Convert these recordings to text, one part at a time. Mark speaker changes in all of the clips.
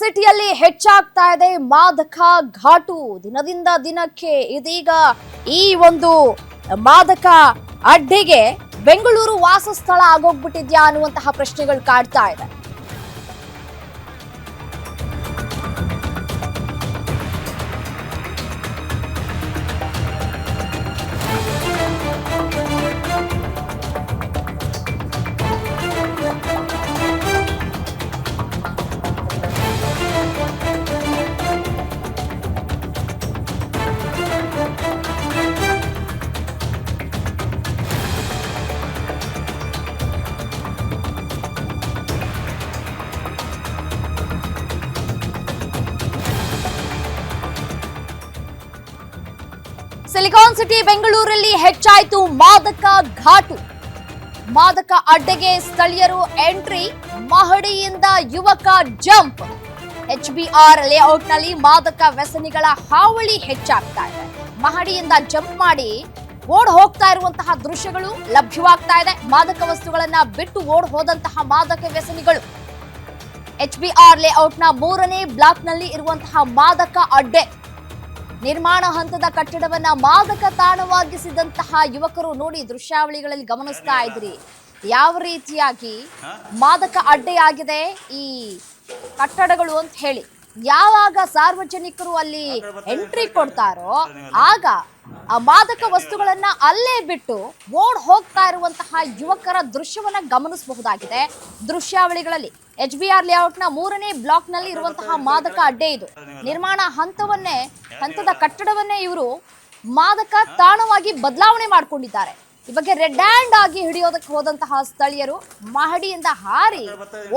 Speaker 1: ಸಿಟಿಯಲ್ಲಿ ಹೆಚ್ಚಾಗ್ತಾ ಇದೆ ಮಾದಕ ಘಾಟು. ದಿನದಿಂದ ದಿನಕ್ಕೆ ಇದೀಗ ಈ ಒಂದು ಮಾದಕ ಅಡ್ಡೆಗೆ ಬೆಂಗಳೂರು ವಾಸಸ್ಥಳ ಆಗೋಗ್ಬಿಟ್ಟಿದ್ಯಾ ಅನ್ನುವಂತಹ ಪ್ರಶ್ನೆಗಳು ಕಾಡ್ತಾ ಇದೆ. ಸಿಲಿಕಾನ್ ಸಿಟಿ ಬೆಂಗಳೂರಲ್ಲಿ ಹೆಚ್ಚಾಯಿತು ಮಾದಕ ಘಾಟು. ಮಾದಕ ಅಡ್ಡೆಗೆ ಸ್ಥಳೀಯರು ಎಂಟ್ರಿ, ಮಹಡಿಯಿಂದ ಯುವಕ ಜಂಪ್. ಎಚ್ಬಿಆರ್ ಲೇಔಟ್ನಲ್ಲಿ ಮಾದಕ ವ್ಯಸನಿಗಳ ಹಾವಳಿ ಹೆಚ್ಚಾಗ್ತಾ ಇದೆ. ಮಹಡಿಯಿಂದ ಜಂಪ್ ಮಾಡಿ ಓಡ್ ಹೋಗ್ತಾ ಇರುವಂತಹ ದೃಶ್ಯಗಳು ಲಭ್ಯವಾಗ್ತಾ ಇದೆ. ಮಾದಕ ವಸ್ತುಗಳನ್ನ ಬಿಟ್ಟು ಓಡ್ ಹೋದಂತಹ ಮಾದಕ ವ್ಯಸನಿಗಳು. ಎಚ್ಬಿಆರ್ ಲೇಔಟ್ನ ಮೂರನೇ ಬ್ಲಾಕ್ನಲ್ಲಿ ಇರುವಂತಹ ಮಾದಕ ಅಡ್ಡೆ. ನಿರ್ಮಾಣ ಹಂತದ ಕಟ್ಟಡವನ್ನ ಮಾದಕ ತಾಣವಾಗಿಸಿದಂತಹ ಯುವಕರು ನೋಡಿ ದೃಶ್ಯಾವಳಿಗಳಲ್ಲಿ ಗಮನಿಸ್ತಾ ಇದ್ರಿ. ಯಾವ ರೀತಿಯಾಗಿ ಮಾದಕ ಅಡ್ಡೆಯಾಗಿದೆ ಈ ಕಟ್ಟಡಗಳು ಅಂತ ಹೇಳಿ. ಯಾವಾಗ ಸಾರ್ವಜನಿಕರು ಅಲ್ಲಿ ಎಂಟ್ರಿ ಕೊಡ್ತಾರೋ ಆಗ ಆ ಮಾದಕ ವಸ್ತುಗಳನ್ನ ಅಲ್ಲೇ ಬಿಟ್ಟು ಓಡ್ ಹೋಗ್ತಾ ಇರುವಂತಹ ಯುವಕರ ದೃಶ್ಯವನ್ನ ಗಮನಿಸಬಹುದಾಗಿದೆ. ದೃಶ್ಯಾವಳಿಗಳಲ್ಲಿ ಎಚ್ ಬಿ ಆರ್ ಲೇಔಟ್ನ ಮೂರನೇ ಬ್ಲಾಕ್ನಲ್ಲಿ ಇರುವಂತಹ ಮಾದಕ ಅಡ್ಡೆ ಇದು. ನಿರ್ಮಾಣ ಹಂತವನ್ನೇ ಹಂತದ ಕಟ್ಟಡವನ್ನೇ ಇವರು ಮಾದಕ ತಾಣವಾಗಿ ಬದಲಾವಣೆ ಮಾಡಿಕೊಂಡಿದ್ದಾರೆ. ಈ ಬಗ್ಗೆ ರೆಡ್ ಹ್ಯಾಂಡ್ ಆಗಿ ಹಿಡಿಯೋದಕ್ಕೆ ಹೋದಂತಹ ಸ್ಥಳೀಯರು ಮಹಡಿಯಿಂದ ಹಾರಿ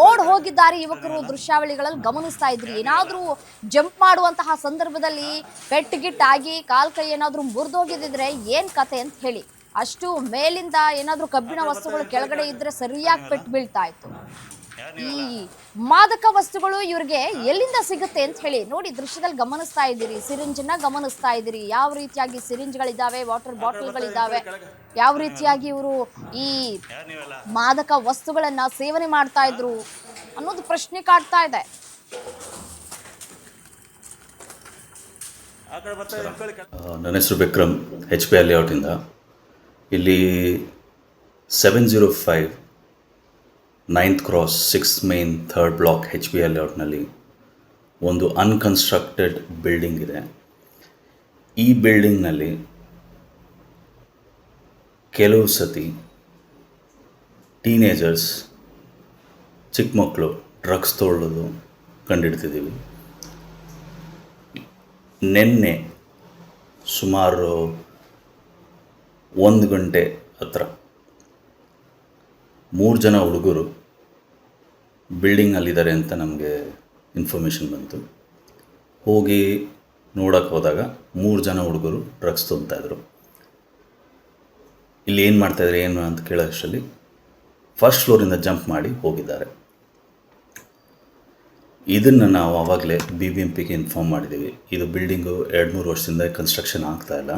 Speaker 1: ಓಡ್ ಹೋಗಿದ್ದಾರೆ. ಯುವಕರು ದೃಶ್ಯಾವಳಿಗಳಲ್ಲಿ ಗಮನಿಸ್ತಾ ಇದ್ರಿ. ಏನಾದರೂ ಜಂಪ್ ಮಾಡುವಂತಹ ಸಂದರ್ಭದಲ್ಲಿ ಪೆಟ್ಟು ಗಿಟ್ ಆಗಿ ಕಾಲ್ ಕೈ ಏನಾದ್ರೂ ಮುರಿದೋಗಿದ್ರೆ ಏನ್ ಕತೆ ಅಂತ ಹೇಳಿ. ಅಷ್ಟು ಮೇಲಿಂದ ಏನಾದ್ರೂ ಕಬ್ಬಿಣ ವಸ್ತುಗಳು ಕೆಳಗಡೆ ಇದ್ರೆ ಸರಿಯಾಗಿ ಪೆಟ್ಟು ಬೀಳ್ತಾ ಇತ್ತು. ಈ ಮಾದಕ ವಸ್ತುಗಳು ಇವ್ರಿಗೆ ಎಲ್ಲಿಂದ ಸಿಗುತ್ತೆ ಅಂತ ಹೇಳಿ ನೋಡಿ ದೃಶ್ಯದಲ್ಲಿ ಗಮನಿಸ್ತಾ ಇದ್ದೀರಿ. ಸಿರಿಂಜನ್ನ ಗಮನಿಸ್ತಾ ಇದ್ದೀರಿ. ಯಾವ ರೀತಿಯಾಗಿ ಸಿರಿಂಜ್ಗಳಿದ್ದಾವೆ ವಾಟರ್ ಬಾಟಲ್ಗಳಿದ್ದಾವೆ ಯಾವ ರೀತಿಯಾಗಿ ಇವರು ಈ ಮಾದಕ ವಸ್ತುಗಳನ್ನ ಸೇವನೆ ಮಾಡ್ತಾ ಇದ್ರು ಅನ್ನೋದು ಪ್ರಶ್ನೆ ಕಾಡ್ತಾ ಇದೆ.
Speaker 2: ನನ್ನ ಹೆಸರು ವಿಕ್ರಮ್ ಹೆಚ್ ಪಿ ಲೇಔಟಿಂದ ಇಲ್ಲಿ seven zero five ninth cross six main third block H B L ಔಟ್ನಲ್ಲಿ ಒಂದು ಅನ್ಕನ್ಸ್ಟ್ರಕ್ಟೆಡ್ ಬಿಲ್ಡಿಂಗ್ ಇದೆ. ಈ ಬಿಲ್ಡಿಂಗ್ನಲ್ಲಿ ಕೆಲವು ಸತಿ ಟೀನೇಜರ್ಸ್ ಚಿಕ್ಕ ಮಕ್ಕಳು ಡ್ರಗ್ಸ್ ತೊಗೊಳ್ಳೋದು ಕಂಡಿಡ್ತಿದ್ದೀವಿ. ನಿನ್ನೆ ಸುಮಾರು ಒಂದು ಗಂಟೆ ಹತ್ರ ಮೂರು ಜನ ಹುಡುಗರು ಬಿಲ್ಡಿಂಗಲ್ಲಿದ್ದಾರೆ ಅಂತ ನಮಗೆ ಇನ್ಫಾರ್ಮೇಷನ್ ಬಂತು. ಹೋಗಿ ನೋಡೋಕ್ಕೆ ಹೋದಾಗ ಮೂರು ಜನ ಹುಡುಗರು ಡ್ರಗ್ಸ್ ತೊಗೊತಾಯಿದ್ರು ಇಲ್ಲಿ ಏನು ಮಾಡ್ತಾಯಿದ್ರು ಏನು ಅಂತ ಕೇಳೋಷ್ಟರಲ್ಲಿ ಫಸ್ಟ್ ಫ್ಲೋರಿಂದ ಜಂಪ್ ಮಾಡಿ ಹೋಗಿದ್ದಾರೆ. ಇದನ್ನು ನಾವು ಆವಾಗಲೇ ಬಿ ಬಿ ಎಂ ಪಿಗೆ ಇನ್ಫಾರ್ಮ್ ಮಾಡಿದ್ದೀವಿ. ಇದು ಬಿಲ್ಡಿಂಗು ಎರಡು ಮೂರು ವರ್ಷದಿಂದ ಕನ್ಸ್ಟ್ರಕ್ಷನ್ ಆಗ್ತಾಯಿಲ್ಲ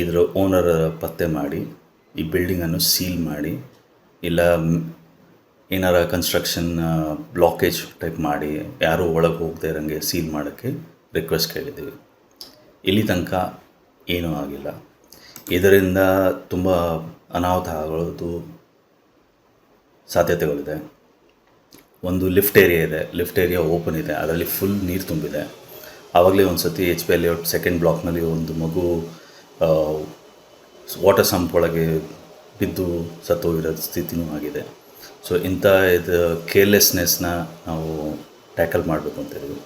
Speaker 2: ಇದರ ಓನರ್ ಪತ್ತೆ ಮಾಡಿ, ಈ ಬಿಲ್ಡಿಂಗನ್ನು ಸೀಲ್ ಮಾಡಿ ಇಲ್ಲ ಏನಾರ ಕನ್ಸ್ಟ್ರಕ್ಷನ್ ಬ್ಲಾಕೇಜ್ ಟೈಪ್ ಮಾಡಿ ಯಾರೂ ಒಳಗೆ ಹೋಗದೆ ಇರೋಂಗೆ ಸೀಲ್ ಮಾಡೋಕ್ಕೆ ರಿಕ್ವೆಸ್ಟ್ ಕೇಳಿದ್ದೀವಿ. ಇಲ್ಲಿ ತನಕ ಏನೂ ಆಗಿಲ್ಲ. ಇದರಿಂದ ತುಂಬ ಅನಾಹುತ ಆಗೋದು ಸಾಧ್ಯತೆಗಳಿದೆ. ಒಂದು ಲಿಫ್ಟ್ ಏರಿಯಾ ಇದೆ ಲಿಫ್ಟ್ ಏರಿಯಾ ಓಪನ್ ಇದೆ, ಅದರಲ್ಲಿ ಫುಲ್ ನೀರು ತುಂಬಿದೆ. ಆವಾಗಲೇ ಒಂದು ಸತಿ ಎಚ್ ಪಿ ಎಲ್ ಸೆಕೆಂಡ್ ಬ್ಲಾಕ್ನಲ್ಲಿ ಒಂದು ಮಗು ವಾಟರ್ ಸಂಪ್ ಒಳಗೆ ಬಿದ್ದು ಸತ್ತೋಗಿರೋ ಸ್ಥಿತಿನೂ ಆಗಿದೆ. ಸೊ ಇಂಥ ಇದು ಕೇರ್ಲೆಸ್ನೆಸ್ನ ನಾವು ಟ್ಯಾಕಲ್ ಮಾಡಬೇಕು ಅಂತ ಹೇಳಿದ್ವಿ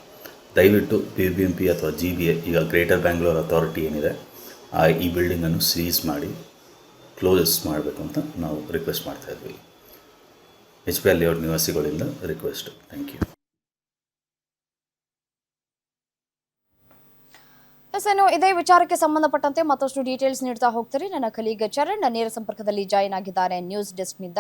Speaker 2: ದಯವಿಟ್ಟು ಬಿ ಬಿ ಎಂ ಪಿ ಅಥವಾ ಜಿ ಬಿ ಎ ಈಗ ಗ್ರೇಟರ್ ಬ್ಯಾಂಗ್ಳೂರ್ ಅಥಾರಿಟಿ ಏನಿದೆ, ಆ ಈ ಬಿಲ್ಡಿಂಗನ್ನು ಸೀಸ್ ಮಾಡಿ ಕ್ಲೋಸ್ ಮಾಡಬೇಕು ಅಂತ ನಾವು ರಿಕ್ವೆಸ್ಟ್ ಮಾಡ್ತಾಯಿದ್ವಿ ಎಚ್ ಪಿ ಎಲ್ ಲೇಔಟ್ ನಿವಾಸಿಗಳಿಂದ ರಿಕ್ವೆಸ್ಟ್ ಥ್ಯಾಂಕ್ ಯು
Speaker 1: ಎಸ್ ಏನು ಇದೇ ವಿಚಾರಕ್ಕೆ ಸಂಬಂಧಪಟ್ಟಂತೆ ಮತ್ತಷ್ಟು ಡೀಟೇಲ್ಸ್ ನೀಡ್ತಾ ಹೋಗ್ತಾರೆ. ನನ್ನ ಕಲೀಗ ಚರಣ್ ನೇರ ಸಂಪರ್ಕದಲ್ಲಿ ಜಾಯಿನ್ ಆಗಿದ್ದಾರೆ ನ್ಯೂಸ್ ಡೆಸ್ಕ್ನಿಂದ.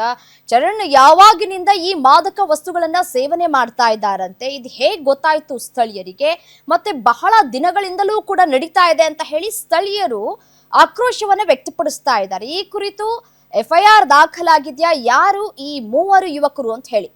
Speaker 1: ಚರಣ್, ಯಾವಾಗಿನಿಂದ ಈ ಮಾದಕ ವಸ್ತುಗಳನ್ನ ಸೇವನೆ ಮಾಡ್ತಾ ಇದ್ದಾರಂತೆ? ಇದು ಹೇಗ್ ಗೊತ್ತಾಯ್ತು ಸ್ಥಳೀಯರಿಗೆ? ಮತ್ತೆ ಬಹಳ ದಿನಗಳಿಂದಲೂ ಕೂಡ ನಡೀತಾ ಇದೆ ಅಂತ ಹೇಳಿ ಸ್ಥಳೀಯರು ಆಕ್ರೋಶವನ್ನ ವ್ಯಕ್ತಪಡಿಸ್ತಾ ಇದ್ದಾರೆ. ಈ ಕುರಿತು ಎಫ್ಐಆರ್ ದಾಖಲಾಗಿದ್ಯಾ? ಯಾರು ಈ ಮೂವರು ಯುವಕರು ಅಂತ ಹೇಳಿ.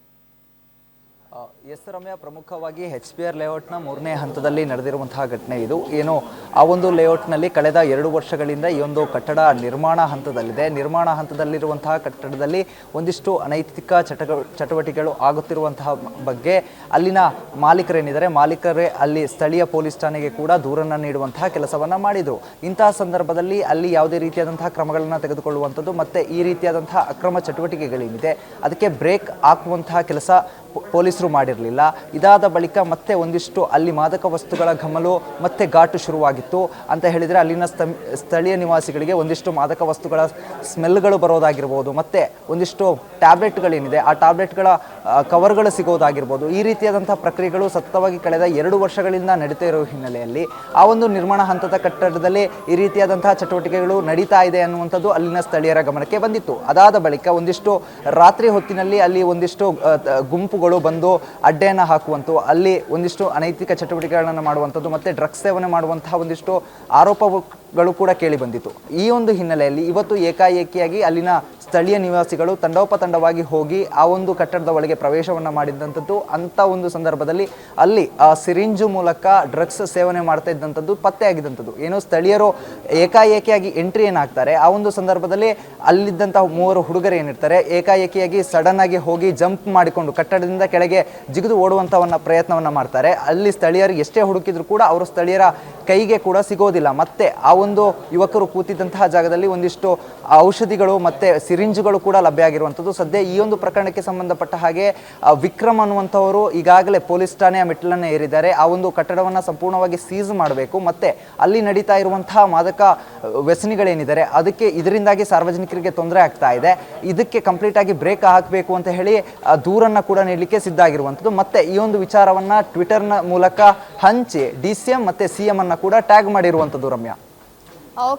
Speaker 3: ಎಸ್ ರಮ್ಯ ಪ್ರಮುಖವಾಗಿ ಎಚ್ ಪಿ ಆರ್ ಲೇಔಟ್ನ ಮೂರನೇ ಹಂತದಲ್ಲಿ ನಡೆದಿರುವಂತಹ ಘಟನೆ ಇದು. ಏನು, ಆ ಒಂದು ಲೇಔಟ್ನಲ್ಲಿ ಕಳೆದ ಎರಡು ವರ್ಷಗಳಿಂದ ಈ ಒಂದು ಕಟ್ಟಡ ನಿರ್ಮಾಣ ಹಂತದಲ್ಲಿದೆ. ನಿರ್ಮಾಣ ಹಂತದಲ್ಲಿರುವಂತಹ ಕಟ್ಟಡದಲ್ಲಿ ಒಂದಿಷ್ಟು ಅನೈತಿಕ ಚಟ ಚಟುವಟಿಕೆಗಳು ಆಗುತ್ತಿರುವಂತಹ ಬಗ್ಗೆ ಅಲ್ಲಿನ ಮಾಲೀಕರೇನಿದ್ದಾರೆ? ಮಾಲೀಕರೇ ಅಲ್ಲಿ ಸ್ಥಳೀಯ ಪೊಲೀಸ್ ಠಾಣೆಗೆ ಕೂಡ ದೂರನ್ನು ನೀಡುವಂತಹ ಕೆಲಸವನ್ನು ಮಾಡಿದರು. ಇಂತಹ ಸಂದರ್ಭದಲ್ಲಿ ಅಲ್ಲಿ ಯಾವುದೇ ರೀತಿಯಾದಂತಹ ಕ್ರಮಗಳನ್ನು ತೆಗೆದುಕೊಳ್ಳುವಂಥದ್ದು ಮತ್ತು ಈ ರೀತಿಯಾದಂತಹ ಅಕ್ರಮ ಚಟುವಟಿಕೆಗಳೇನಿದೆ? ಅದಕ್ಕೆ ಬ್ರೇಕ್ ಹಾಕುವಂತಹ ಕೆಲಸ ಪೊ- ಪೊಲೀಸರು ಮಾಡಿರಲಿಲ್ಲ. ಇದಾದ ಬಳಿಕ ಮತ್ತೆ ಒಂದಿಷ್ಟು ಅಲ್ಲಿ ಮಾದಕ ವಸ್ತುಗಳ ಘಮಲು ಮತ್ತೆ ಘಾಟು ಶುರುವಾಗಿತ್ತು. ಅಂತ ಹೇಳಿದರೆ ಅಲ್ಲಿನ ಸ್ಥ, ಸ್ಥಳೀಯ ನಿವಾಸಿಗಳಿಗೆ ಒಂದಿಷ್ಟು ಮಾದಕ ವಸ್ತುಗಳ ಸ್ಮೆಲ್ಗಳು ಬರೋದಾಗಿರ್ಬೋದು, ಮತ್ತೆ ಒಂದಿಷ್ಟು ಟ್ಯಾಬ್ಲೆಟ್ಗಳೇನಿದೆ, ಆ ಟ್ಯಾಬ್ಲೆಟ್ಗಳ ಕವರ್ಗಳು ಸಿಗೋದಾಗಿರ್ಬೋದು, ಈ ರೀತಿಯಾದಂಥ ಪ್ರಕ್ರಿಯೆಗಳು ಸತತವಾಗಿ ಕಳೆದ ಎರಡು ವರ್ಷಗಳಿಂದ ನಡೀತಾ ಇರೋ ಹಿನ್ನೆಲೆಯಲ್ಲಿ ಆ ಒಂದು ನಿರ್ಮಾಣ ಹಂತದ ಕಟ್ಟಡದಲ್ಲಿ ಈ ರೀತಿಯಾದಂತಹ ಚಟುವಟಿಕೆಗಳು ನಡೀತಾ ಇದೆ ಅನ್ನುವಂಥದ್ದು ಅಲ್ಲಿನ ಸ್ಥಳೀಯರ ಗಮನಕ್ಕೆ ಬಂದಿತ್ತು. ಅದಾದ ಬಳಿಕ ಒಂದಿಷ್ಟು ರಾತ್ರಿ ಹೊತ್ತಿನಲ್ಲಿ ಅಲ್ಲಿ ಒಂದಿಷ್ಟು ಗುಂಪುಗಳು ಬಂದು ಅಡ್ಡೆಯನ್ನು ಹಾಕುವಂಥ ಅಲ್ಲಿ ಒಂದಿಷ್ಟು ಅನೈತಿಕ ಚಟುವಟಿಕೆಗಳನ್ನು ಮಾಡುವಂಥದ್ದು ಮತ್ತು ಡ್ರಗ್ಸ್ ಸೇವನೆ ಮಾಡುವಂತಹ ಒಂದಿಷ್ಟು ಆರೋಪಗಳು ಕೂಡ ಕೇಳಿ ಬಂದಿತು. ಈ ಒಂದು ಹಿನ್ನೆಲೆಯಲ್ಲಿ ಇವತ್ತು ಏಕಾಏಕಿಯಾಗಿ ಅಲ್ಲಿನ ಸ್ಥಳೀಯ ನಿವಾಸಿಗಳು ತಂಡೋಪತಂಡವಾಗಿ ಹೋಗಿ ಆ ಒಂದು ಕಟ್ಟಡದ ಒಳಗೆ ಪ್ರವೇಶವನ್ನು ಮಾಡಿದ್ದಂಥದ್ದು ಅಂಥ ಒಂದು ಸಂದರ್ಭದಲ್ಲಿ ಅಲ್ಲಿ ಸಿರಿಂಜು ಮೂಲಕ ಡ್ರಗ್ಸ್ ಸೇವನೆ ಮಾಡ್ತಾ ಇದ್ದಂಥದ್ದು ಪತ್ತೆಯಾಗಿದ್ದಂಥದ್ದು ಏನೋ ಸ್ಥಳೀಯರು ಏಕಾಏಕಿಯಾಗಿ ಎಂಟ್ರಿ ಏನಾಗ್ತಾರೆ, ಆ ಒಂದು ಸಂದರ್ಭದಲ್ಲಿ ಅಲ್ಲಿದ್ದಂಥ ಮೂವರು ಹುಡುಗರು ಏನಿರ್ತಾರೆ, ಏಕಾಏಕಿಯಾಗಿ ಸಡನ್ ಆಗಿ ಹೋಗಿ ಜಂಪ್ ಮಾಡಿಕೊಂಡು ಕಟ್ಟಡದಿಂದ ಕೆಳಗೆ ಜಿಗಿದು ಓಡುವಂಥವನ್ನ ಪ್ರಯತ್ನವನ್ನು ಮಾಡ್ತಾರೆ. ಅಲ್ಲಿ ಸ್ಥಳೀಯರು ಎಷ್ಟೇ ಹುಡುಕಿದ್ರು ಕೂಡ ಅವರು ಸ್ಥಳೀಯರ ಕೈಗೆ ಕೂಡ ಸಿಗೋದಿಲ್ಲ. ಮತ್ತೆ ಆ ಒಂದು ಯುವಕರು ಕೂತಿದ್ದಂತಹ ಜಾಗದಲ್ಲಿ ಒಂದಿಷ್ಟು ಔಷಧಿಗಳು ಮತ್ತೆ ಸಿರಿಂಜ್ಗಳು ಕೂಡ ಲಭ್ಯ ಆಗಿರುವಂಥದ್ದು. ಸದ್ಯ ಈ ಒಂದು ಪ್ರಕರಣಕ್ಕೆ ಸಂಬಂಧಪಟ್ಟ ಹಾಗೆ ವಿಕ್ರಮ್ ಅನ್ನುವಂಥವರು ಈಗಾಗಲೇ ಪೊಲೀಸ್ ಠಾಣೆಯ ಮೆಟ್ಟಲನ್ನು ಏರಿದ್ದಾರೆ. ಆ ಒಂದು ಕಟ್ಟಡವನ್ನು ಸಂಪೂರ್ಣವಾಗಿ ಸೀಸ್ ಮಾಡಬೇಕು. ಮತ್ತೆ ಅಲ್ಲಿ ನಡೀತಾ ಇರುವಂತಹ ಮಾದಕ ವ್ಯಸನಿಗಳೇನಿದ್ದಾರೆ, ಅದಕ್ಕೆ ಇದರಿಂದಾಗಿ ಸಾರ್ವಜನಿಕರಿಗೆ ತೊಂದರೆ ಆಗ್ತಾ ಇದೆ. ಇದಕ್ಕೆ ಕಂಪ್ಲೀಟ್ ಆಗಿ ಬ್ರೇಕ್ ಹಾಕಬೇಕು ಅಂತ ಹೇಳಿ ದೂರನ್ನ ಕೂಡ ನೀಡಲಿಕ್ಕೆ ಸಿದ್ಧ ಆಗಿರುವಂಥದ್ದು. ಮತ್ತೆ ಈ ಒಂದು ವಿಚಾರವನ್ನ ಟ್ವಿಟರ್ನ ಮೂಲಕ ಹಂಚಿ, ಡಿ ಸಿ ಎಂ ಮತ್ತೆ ಸಿ ಎಂ ಅನ್ನ ಕೂಡ ಟ್ಯಾಗ್ ಮಾಡಿರುವಂಥದ್ದು ರಮ್ಯಾ.